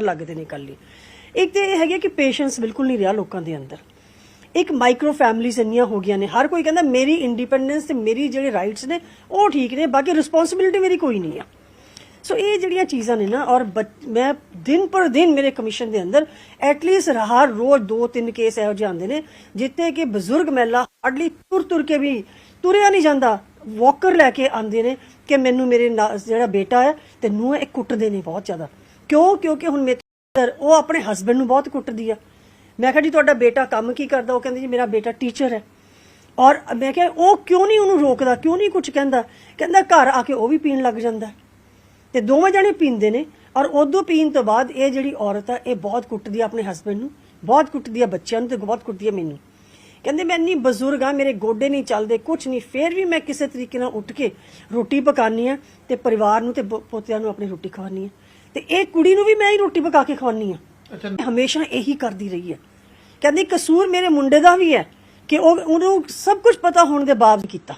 ਲੱਗਦੇ ਨੇ ਕੱਲ ਹੀ। ਇੱਕ ਤੇ ਇਹ ਹੈਗਾ ਕਿ ਪੇਸ਼ੈਂਸ ਬਿਲਕੁਲ ਨਹੀਂ ਰਿਹਾ ਲੋਕਾਂ ਦੇ ਅੰਦਰ। ਇੱਕ ਮਾਈਕਰੋ ਫੈਮਲੀਜ਼ ਇੰਨੀਆਂ ਹੋ ਗਈਆਂ ਨੇ, ਹਰ ਕੋਈ ਕਹਿੰਦਾ ਮੇਰੀ ਇੰਡੀਪੈਂਡੈਂਸ ਤੇ ਮੇਰੀ ਜਿਹੜੇ ਰਾਈਟਸ ਨੇ, ਉਹ ਠੀਕ ਨੇ, ਬਾਕੀ ਰਿਸਪੌਂਸਿਬਿਲਿਟੀ ਮੇਰੀ ਕੋਈ ਨਹੀਂ ਆ। ਸੋ ਇਹ ਜਿਹੜੀਆਂ ਚੀਜ਼ਾਂ ਨੇ ਨਾ, ਔਰ ਮੈਂ ਦਿਨ ਪਰ ਦਿਨ ਮੇਰੇ ਕਮਿਸ਼ਨ ਦੇ ਅੰਦਰ ਐਟਲੀਸਟ ਹਰ ਰੋਜ਼ ਦੋ ਤਿੰਨ ਕੇਸ ਇਹੋ ਜਿਹੇ ਆਉਂਦੇ ਨੇ ਜਿੱਤੇ ਕਿ ਬਜ਼ੁਰਗ ਮਹਿਲਾ ਹਾਰਡਲੀ ਤੁਰ ਤੁਰ ਕੇ ਵੀ ਤੁਰਿਆ ਨਹੀਂ ਜਾਂਦਾ ਵਾਕਰ ਲੈ ਕੇ ਆਉਂਦੇ ਨੇ ਕਿ ਮੈਨੂੰ ਮੇਰੇ ਨਾਲ ਜਿਹੜਾ ਬੇਟਾ ਹੈ ਤੇ ਨੂੰ ਇਹ ਕੁੱਟਦੇ ਨੇ ਬਹੁਤ ਜ਼ਿਆਦਾ। ਕਿਉਂ? ਕਿਉਂਕਿ ਹੁਣ ਮੇਰੇ ਅੰਦਰ ਉਹ ਆਪਣੇ ਹਸਬੰਡ ਨੂੰ ਬਹੁਤ ਕੁੱਟਦੀ ਆ। ਮੈਂ ਕਿਹਾ ਜੀ, ਤੁਹਾਡਾ ਬੇਟਾ ਕੰਮ ਕੀ ਕਰਦਾ? ਉਹ ਕਹਿੰਦੇ ਜੀ, ਮੇਰਾ ਬੇਟਾ ਟੀਚਰ ਹੈ। ਔਰ ਮੈਂ ਕਿਹਾ, ਉਹ ਕਿਉਂ ਨਹੀਂ ਉਹਨੂੰ ਰੋਕਦਾ? ਕਿਉਂ ਨਹੀਂ ਕੁਝ ਕਹਿੰਦਾ? ਕਹਿੰਦਾ, ਘਰ ਆ ਕੇ ਉਹ ਵੀ ਪੀਣ ਲੱਗ ਜਾਂਦਾ ਹੈ। ਤੇ ਦੋਵੇਂ ਜਣੇ ਪੀਂਦੇ ਨੇ। ਔਰ ਉਦੋਂ ਪੀਣ ਤੋਂ ਬਾਅਦ ਇਹ ਜਿਹੜੀ ਔਰਤ ਆ, ਇਹ ਬਹੁਤ ਕੁੱਟਦੀ ਆ ਆਪਣੇ ਹਸਬੰਡ ਨੂੰ। ਬਹੁਤ ਕੁੱਟਦੀ ਆ ਬੱਚਿਆਂ ਨੂੰ ਤੇ ਬਹੁਤ ਕੁੱਟਦੀ ਆ ਮੈਨੂੰ। ਕਹਿੰਦੇ, ਮੈਂ ਇੰਨੀ ਬਜ਼ੁਰਗ ਆ, ਮੇਰੇ ਗੋਡੇ ਨਹੀਂ ਚੱਲਦੇ ਕੁਝ ਨਹੀਂ। ਫੇਰ ਵੀ ਮੈਂ ਕਿਸੇ ਤਰੀਕੇ ਨਾਲ ਉੱਠ ਕੇ ਰੋਟੀ ਪਕਾਨੀ ਆ ਤੇ ਪਰਿਵਾਰ ਨੂੰ ਤੇ ਪੋਤਿਆਂ ਨੂੰ ਆਪਣੀ ਰੋਟੀ ਖਵਾਨੀ ਆ। ਤੇ ਇਹ ਕੁੜੀ ਨੂੰ ਵੀ ਮੈਂ ਹੀ ਰੋਟੀ ਪਕਾ ਕੇ ਖਵਾਨੀ ਆ ਹਮੇਸ਼ਾ ਇਹੀ ਕਰਦੀ ਰਹੀ ਹੈ। ਕਹਿੰਦੀ ਕਸੂਰ ਮੇਰੇ ਮੁੰਡੇ ਦਾ ਵੀ ਹੈ ਕਿ ਉਹ ਉਹਨੂੰ ਸਭ ਕੁਝ ਪਤਾ ਹੋਣ ਦੇ ਬਾਵਜੂਦ ਕੀਤਾ।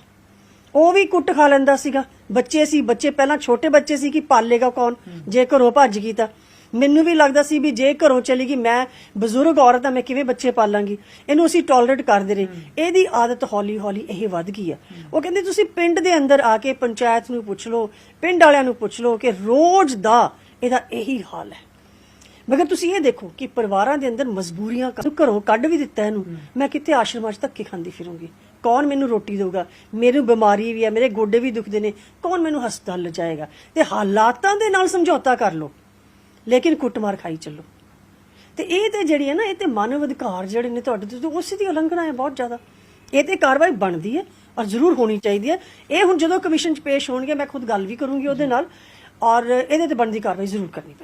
ਉਹ ਵੀ ਕੁੱਟ ਖਾ ਲੈਂਦਾ ਸੀਗਾ। ਬੱਚੇ ਸੀ ਬੱਚੇ ਪਹਿਲਾਂ ਛੋਟੇ ਬੱਚੇ ਸੀ ਕਿ ਪਾਲੇਗਾ ਕੌਣ? ਜੇ ਘਰੋਂ ਭੱਜ ਗਈ ਤਾਂ। ਮੈਨੂੰ ਵੀ ਲੱਗਦਾ ਸੀ ਵੀ ਜੇ ਘਰੋਂ ਚਲੀ ਗਈ ਮੈਂ ਬਜ਼ੁਰਗ ਔਰਤ ਆ ਮੈਂ ਕਿਵੇਂ ਬੱਚੇ ਪਾਲਾਂਗੀ? ਇਹਨੂੰ ਅਸੀਂ ਟੋਲਰੇਟ ਕਰਦੇ ਰਹੇ। ਇਹਦੀ ਆਦਤ ਹੌਲੀ ਹੌਲੀ ਇਹ ਵੱਧ ਗਈ ਆ ਉਹ ਕਹਿੰਦੇ ਤੁਸੀਂ ਪਿੰਡ ਦੇ ਅੰਦਰ ਆ ਕੇ ਪੰਚਾਇਤ ਨੂੰ ਪੁੱਛ ਲਓ ਪਿੰਡ ਵਾਲਿਆਂ ਨੂੰ ਪੁੱਛ ਲਓ ਕਿ ਰੋਜ਼ ਦਾ ਇਹਦਾ ਇਹੀ ਹਾਲ ਹੈ। ਮਗਰ ਤੁਸੀਂ ਇਹ ਦੇਖੋ ਕਿ ਪਰਿਵਾਰਾਂ ਦੇ ਅੰਦਰ ਮਜਬੂਰੀਆਂ ਘਰੋਂ ਕੱਢ ਵੀ ਦਿੱਤਾ ਇਹਨੂੰ। ਮੈਂ ਕਿੱਥੇ ਆਸ਼ਰਮਾਂ 'ਚ ਧੱਕੇ ਖਾਂਦੀ ਫਿਰੂੰਗੀ? ਕੌਣ ਮੈਨੂੰ ਰੋਟੀ ਦੇਊਗਾ? ਮੈਨੂੰ ਬਿਮਾਰੀ ਵੀ ਹੈ, ਮੇਰੇ ਗੋਡੇ ਵੀ ਦੁਖਦੇ ਨੇ। ਕੌਣ ਮੈਨੂੰ ਹਸਪਤਾਲ ਲਿਜਾਏਗਾ? ਤੇ ਹਾਲਾਤਾਂ ਦੇ ਨਾਲ ਸਮਝੌਤਾ ਕਰ ਲਓ। ਲੇਕਿਨ ਕੁੱਟਮਾਰ ਖਾਈ ਚੱਲੋ। ਤੇ ਇਹ ਤੇ ਜਿਹੜੀ ਹੈ ਨਾ, ਇਹ ਤੇ ਮਾਨਵ ਅਧਿਕਾਰ ਜਿਹੜੇ ਨੇ ਤੁਹਾਡੇ ਤੇ ਉਸੇ ਦੀ ਉਲੰਘਣਾ ਹੈ ਬਹੁਤ ਜ਼ਿਆਦਾ। ਇਹ ਤੇ ਕਾਰਵਾਈ ਬਣਦੀ ਹੈ ਔਰ ਜ਼ਰੂਰ ਹੋਣੀ ਚਾਹੀਦੀ ਹੈ। ਇਹ ਹੁਣ ਜਦੋਂ ਕਮਿਸ਼ਨ 'ਚ ਪੇਸ਼ ਹੋਣਗੇ, ਮੈਂ ਖੁਦ ਗੱਲ ਵੀ ਕਰੂੰਗੀ ਉਹਦੇ ਨਾਲ। ਔਰ ਇਹਦੇ ਤੇ ਬਣਦੀ ਕਾਰਵਾਈ ਜ਼ਰੂਰ ਕਰਨੀ ਪਏਗੀ।